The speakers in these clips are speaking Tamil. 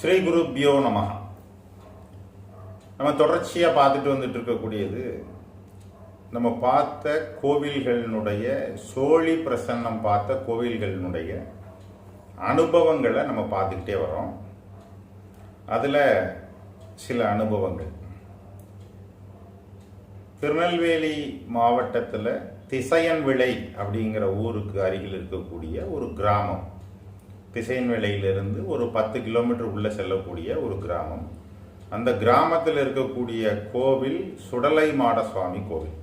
ஸ்ரீ குருப்பியோ நமகா நம்ம தொடர்ச்சியாக பார்த்துட்டு வந்துட்டு இருக்கக்கூடியது நம்ம பார்த்த கோவில்களினுடைய சோழி பிரசன்னம் பார்த்த கோவில்களினுடைய அனுபவங்களை நம்ம பார்த்துக்கிட்டே வரோம். அதில் சில அனுபவங்கள். திருநெல்வேலி மாவட்டத்தில் திசையன் விளை அப்படிங்கிற ஊருக்கு அருகில் இருக்கக்கூடிய ஒரு கிராமம். திசையன் விளையிலிருந்து ஒரு பத்து கிலோமீட்டர் உள்ளே செல்லக்கூடிய ஒரு கிராமம். அந்த கிராமத்தில் இருக்கக்கூடிய கோவில் சுடலை மாடசுவாமி கோவில்.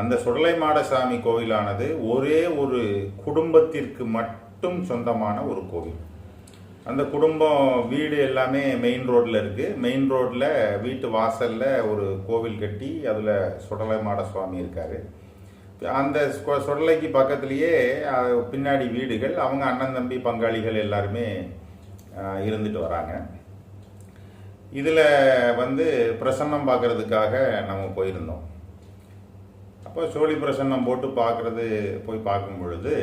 அந்த சுடலை மாடசாமி கோவிலானது ஒரே ஒரு குடும்பத்திற்கு மட்டும் சொந்தமான ஒரு கோவில். அந்த குடும்பம் வீடு எல்லாமே மெயின் ரோட்டில் இருக்குது மெயின் ரோட்டில் வீட்டு வாசலில் ஒரு கோவில் கட்டி அதில் சுடலை மாடசுவாமி இருக்கார். அந்த சொல்லைக்கு சுடலைக்கு பக்கத்துலேயே பின்னாடி வீடுகள் அவங்க அண்ணன் தம்பி பங்காளிகள் எல்லாருமே இருந்துட்டு வராங்க. இதில் வந்து பிரசன்னம் பார்க்கறதுக்காக நம்ம போயிருந்தோம். அப்போ சோழி பிரசன்னம் போட்டு பார்க்குறது போய் பார்க்கும் பொழுது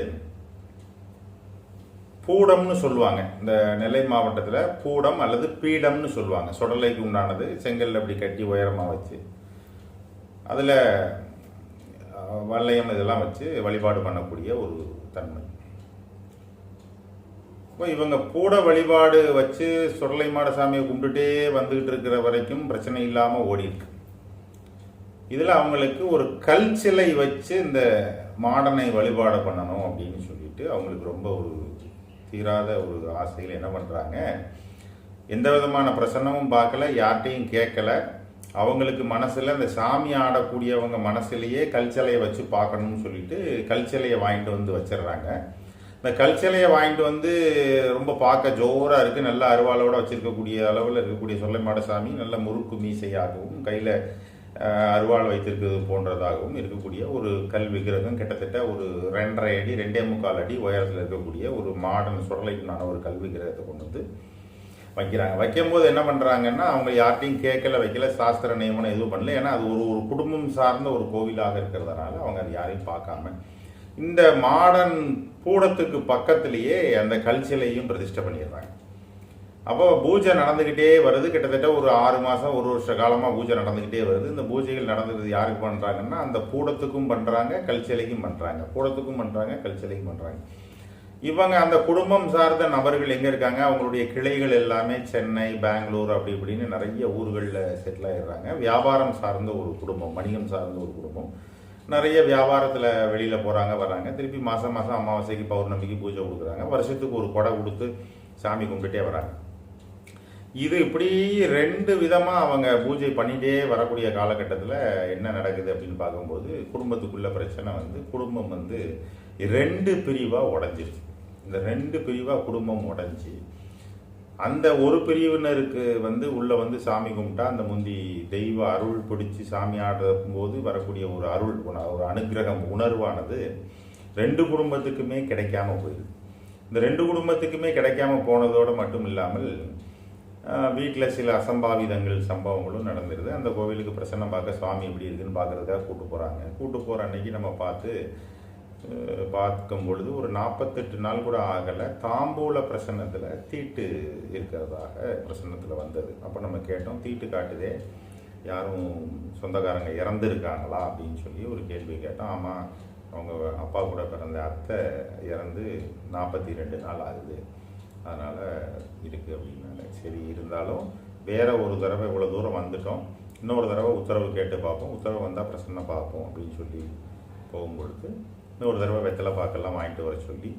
பூடம்னு சொல்லுவாங்க. இந்த நெல்லை மாவட்டத்தில் பூடம் அல்லது பீடம்னு சொல்லுவாங்க. சுடலைக்கு உண்டானது செங்கல் அப்படி கட்டி உயரமாக வச்சு. அதில் வல்லையம் இதெல்லாம் வச்சு வழிபாடு பண்ணக்கூடிய ஒரு தன்மை. இப்போ இவங்க கூட வழிபாடு வச்சு சுரலை மாட சாமியை கும்பிட்டுட்டே வந்துகிட்டு இருக்கிற வரைக்கும் பிரச்சனை இல்லாமல் ஓடிருக்கு இதில் அவங்களுக்கு ஒரு கல் சிலை வச்சு இந்த மாடனை வழிபாடு பண்ணணும் அப்படின்னு சொல்லிட்டு அவங்களுக்கு ரொம்ப ஒரு தீராத ஒரு ஆசையில் என்ன பண்ணுறாங்க எந்த விதமான பிரசன்னமும் பார்க்கல யார்கிட்டையும் கேட்கல. அவங்களுக்கு மனசில் அந்த சாமி ஆடக்கூடியவங்க மனசுலேயே கல்ச்சலையை வச்சு பார்க்கணும்னு சொல்லிட்டு கல்ச்சலையை வாங்கிட்டு வந்து வச்சிடுறாங்க இந்த கல்ச்சலையை வாங்கிட்டு வந்து ரொம்ப பார்க்க ஜோராக இருக்குது நல்ல அருவாளோட வச்சுருக்கக்கூடிய அளவில் இருக்கக்கூடிய சொல்லைமாட சாமி நல்ல முறுக்கு மீசையாகவும் கையில் அருவாள் வைத்திருக்கிறது போன்றதாகவும் இருக்கக்கூடிய ஒரு கல் விக்கிரகம் கிட்டத்தட்ட ஒரு ரெண்டரை அடி ரெண்டே முக்கால் அடி உயரத்தில் இருக்கக்கூடிய ஒரு மாடர்ன் சுடலைக்குண்டான ஒரு கல் விக்கிரகத்தை கொண்டு வந்து வைக்கிறாங்க. வைக்கும்போது என்ன பண்ணுறாங்கன்னா அவங்க யார்ட்டையும் கேட்கல வைக்கல சாஸ்திர நியமனம் எதுவும் பண்ணல. ஏன்னா அது ஒரு ஒரு குடும்பம் சார்ந்த ஒரு கோவிலாக இருக்கிறதுனால அவங்க அது யாரையும் பார்க்காம. இந்த மாடர்ன் பூடத்துக்கு பக்கத்திலேயே அந்த கல் சிலையும் பிரதிஷ்டை பண்ணிடுறாங்க. அப்போ பூஜை நடந்துக்கிட்டே வருது. கிட்டத்தட்ட ஒரு ஆறு மாதம் ஒரு வருஷ காலமாக பூஜை நடந்துக்கிட்டே வருது. இந்த பூஜைகள் நடந்துக்கிறது யாருக்கு பண்ணுறாங்கன்னா அந்த பூடத்துக்கும் பண்ணுறாங்க கல் சிலைக்கும் பண்ணுறாங்க கூடத்துக்கும் பண்ணுறாங்க கல் சிலைக்கும் பண்ணுறாங்க இவங்க அந்த குடும்பம் சார்ந்த நபர்கள் எங்கே இருக்காங்க? அவங்களுடைய கிளைகள் எல்லாமே சென்னை பெங்களூர் அப்படி இப்படின்னு நிறைய ஊர்களில் செட்டில் ஆகிடுறாங்க வியாபாரம் சார்ந்த ஒரு குடும்பம் வணிகம் சார்ந்த ஒரு குடும்பம். நிறைய வியாபாரத்தில் வெளியில் போகிறாங்க வராங்க திருப்பி மாதம் மாதம் அமாவாசைக்கு பௌர்ணமிக்கு பூஜை கொடுக்குறாங்க. வருஷத்துக்கு ஒரு கொடை கொடுத்து சாமி கும்பிட்டுட்டே வராங்க. இது இப்படி ரெண்டு விதமாக அவங்க பூஜை பண்ணிகிட்டே வரக்கூடிய காலகட்டத்தில் என்ன நடக்குது அப்படின்னு பார்க்கும்போது குடும்பத்துக்குள்ள பிரச்சனை வந்து குடும்பம் வந்து ரெண்டு பிரிவாக உடஞ்சிருச்சு. இந்த ரெண்டு பிரிவாக குடும்பம் உடஞ்சி அந்த ஒரு பிரிவினருக்கு வந்து உள்ளே வந்து சாமி கும்பிட்டா அந்த முந்தி தெய்வ அருள் பிடிச்சி சாமி ஆடும் போது வரக்கூடிய ஒரு அருள் உண- ஒரு அனுக்கிரகம் உணர்வானது ரெண்டு குடும்பத்துக்குமே கிடைக்காம போயிடுது. இந்த ரெண்டு குடும்பத்துக்குமே கிடைக்காம போனதோடு மட்டும் இல்லாமல் வீட்டில் சில அசம்பாவிதங்கள் சம்பவங்களும் நடந்துருது. அந்த கோவிலுக்கு பிரசன்னம் பார்க்க சுவாமி எப்படி இருக்குன்னு பார்க்குறதுக்காக கூட்டு போகிறாங்க கூட்டு போகிற அன்னைக்கு நம்ம பார்த்து பார்க்கும் பொழுது ஒரு நாற்பத்தெட்டு நாள் கூட ஆகலை. தாம்பூல பிரசன்னத்தில் தீட்டு இருக்கிறதாக பிரசன்னத்தில் வந்தது. அப்போ நம்ம கேட்டோம் தீட்டு காட்டுதே யாரும் சொந்தக்காரங்க இறந்துருக்காங்களா அப்படின்னு சொல்லி ஒரு கேள்வி கேட்டோம். ஆமாம் அவங்க அப்பா கூட பிறந்த அத்தை இறந்து நாற்பத்தி ரெண்டு நாள் ஆகுது. அதனால் இருக்குது அப்படின்னாங்க. சரி இருந்தாலும் வேற ஒரு தடவை இவ்வளோ தூரம் வந்துட்டோம். இன்னொரு தடவை உத்தரவு கேட்டு பார்ப்போம். உத்தரவு வந்தால் பிரச்சனை பார்ப்போம் அப்படின்னு சொல்லி போகும்பொழுது இன்னொரு தடவை வெத்தலை பாக்கெல்லாம் வாங்கிட்டு வர சொல்லி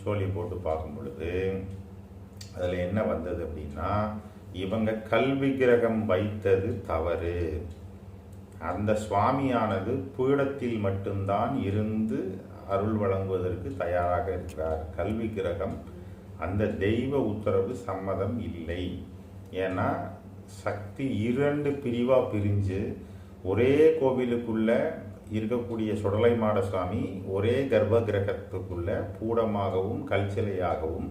சோழி போட்டு பார்க்கும் பொழுது அதில் என்ன வந்தது அப்படின்னா இவங்க கல்வி கிரகம் வைத்தது தவறு. அந்த சுவாமியானது பீடத்தில் மட்டும்தான் இருந்து அருள் வழங்குவதற்கு தயாராக இருக்கிறார். கல்வி கிரகம் அந்த தெய்வ உத்தரவு சம்மதம் இல்லை. ஏன்னா சக்தி இரண்டு பிரிவாக பிரிஞ்சு ஒரே கோவிலுக்குள்ள இருக்கக்கூடிய சுடலை மாடசாமி சுவாமி ஒரே கர்ப்ப கிரகத்துக்குள்ள பூடமாகவும் கல்சிலையாகவும்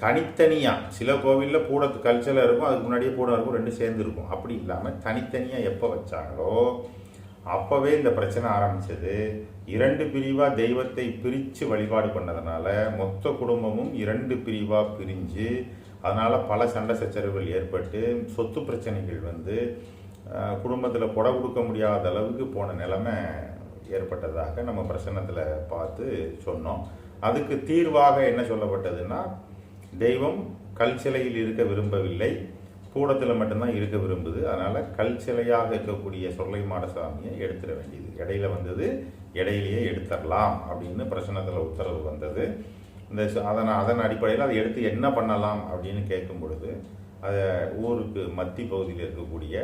தனித்தனியாக சில கோவிலில் பூட கல்ச்சலை இருக்கும் அதுக்கு முன்னாடியே பூடம் இருக்கும் ரெண்டு சேர்ந்து இருக்கும். அப்படி இல்லாமல் தனித்தனியாக எப்போ வச்சாங்களோ அப்போவே இந்த பிரச்சனை ஆரம்பிச்சது. இரண்டு பிரிவாக தெய்வத்தை பிரித்து வழிபாடு பண்ணதுனால மொத்த குடும்பமும் இரண்டு பிரிவாக பிரிஞ்சு அதனால் பல சண்டை சச்சரவுகள் ஏற்பட்டு சொத்து பிரச்சனைகள் வந்து குடும்பத்தில் கொடை கொடுக்க முடியாத அளவுக்கு போன நிலைமை ஏற்பட்டதாக நம்ம பிரசன்னத்தில் பார்த்து சொன்னோம். அதுக்கு தீர்வாக என்ன சொல்லப்பட்டதுன்னா தெய்வம் கல் சிலையில் இருக்க விரும்பவில்லை. கூடத்தில் மட்டும்தான் இருக்க விரும்புது. அதனால் கல் சிலையாக இருக்கக்கூடிய சொல்லை மாடசாமியை எடுத்துட வேண்டியது. இடையில வந்தது இடையிலேயே எடுத்துடலாம் அப்படின்னு பிரசனத்தில் உத்தரவு வந்தது. இந்த அதன் அதன் அடிப்படையில் அதை எடுத்து என்ன பண்ணலாம் அப்படின்னு கேட்கும் பொழுது அதை ஊருக்கு மத்தி பகுதியில் இருக்கக்கூடிய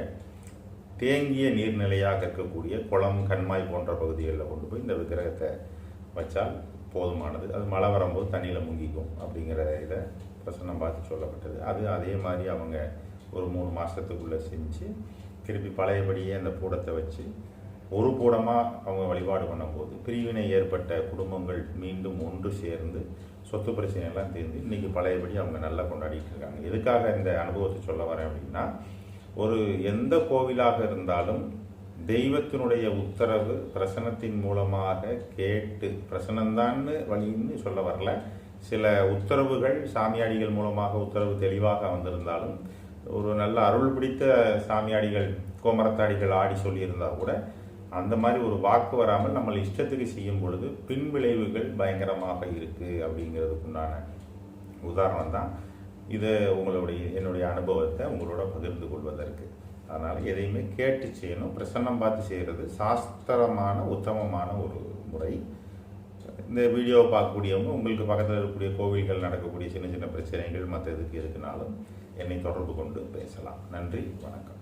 தேங்கிய நீர்நிலையாக இருக்கக்கூடிய குளம் கண்மாய் போன்ற பகுதிகளில் கொண்டு போய் இந்த விக்கிரகத்தை வச்சால் போதுமானது. அது மழை வரும்போது தண்ணியில் முங்கிக்கும் அப்படிங்கிற இதை பிரசன்னம் பார்த்து சொல்லப்பட்டது. அது அதே மாதிரி அவங்க ஒரு மூணு மாதத்துக்குள்ளே செஞ்சு திருப்பி பழையபடியே அந்த கூடத்தை வச்சு ஒரு கூடமாக அவங்க வழிபாடு பண்ணும்போது பிரிவினை ஏற்பட்ட குடும்பங்கள் மீண்டும் ஒன்று சேர்ந்து சொத்து பிரச்சனையெல்லாம் தீர்ந்து இன்றைக்கி பழையபடி அவங்க நல்லா கொண்டாடிட்டு இருக்காங்க. எதுக்காக இந்த அனுபவத்தை சொல்ல வரேன் அப்படின்னா ஒரு எந்த கோவிலாக இருந்தாலும் தெய்வத்தினுடைய உத்தரவு பிரசனத்தின் மூலமாக கேட்டு பிரசனம்தான்னு வழின்னு சொல்ல வரல. சில உத்தரவுகள் சாமியாடிகள் மூலமாக உத்தரவு தெளிவாக வந்திருந்தாலும் ஒரு நல்ல அருள் பிடித்த சாமியாடிகள் கோமரத்தாடிகள் ஆடி சொல்லியிருந்தால் கூட அந்த மாதிரி ஒரு வாக்கு வராமல் நம்ம இஷ்டத்துக்கு செய்யும் பொழுது பின் விளைவுகள் பயங்கரமாக இருக்குது அப்படிங்கிறதுக்குண்டான உதாரணம் தான் இது உங்களுடைய என்னுடைய அனுபவத்தை உங்களோட பகிர்ந்து கொள்வதற்கு. அதனால் எதையுமே கேட்டு செய்யணும். பிரசன்னம் பார்த்து செய்கிறது சாஸ்திரமான உத்தமமான ஒரு முறை. இந்த வீடியோவை பார்க்கக்கூடியவங்க உங்களுக்கு பக்கத்தில் இருக்கக்கூடிய கோவில்கள் நடக்கக்கூடிய சின்ன சின்ன பிரச்சனைகள் மற்ற இதுக்கு எதுக்குனாலும் என்னை தொடர்பு கொண்டு பேசலாம். நன்றி வணக்கம்.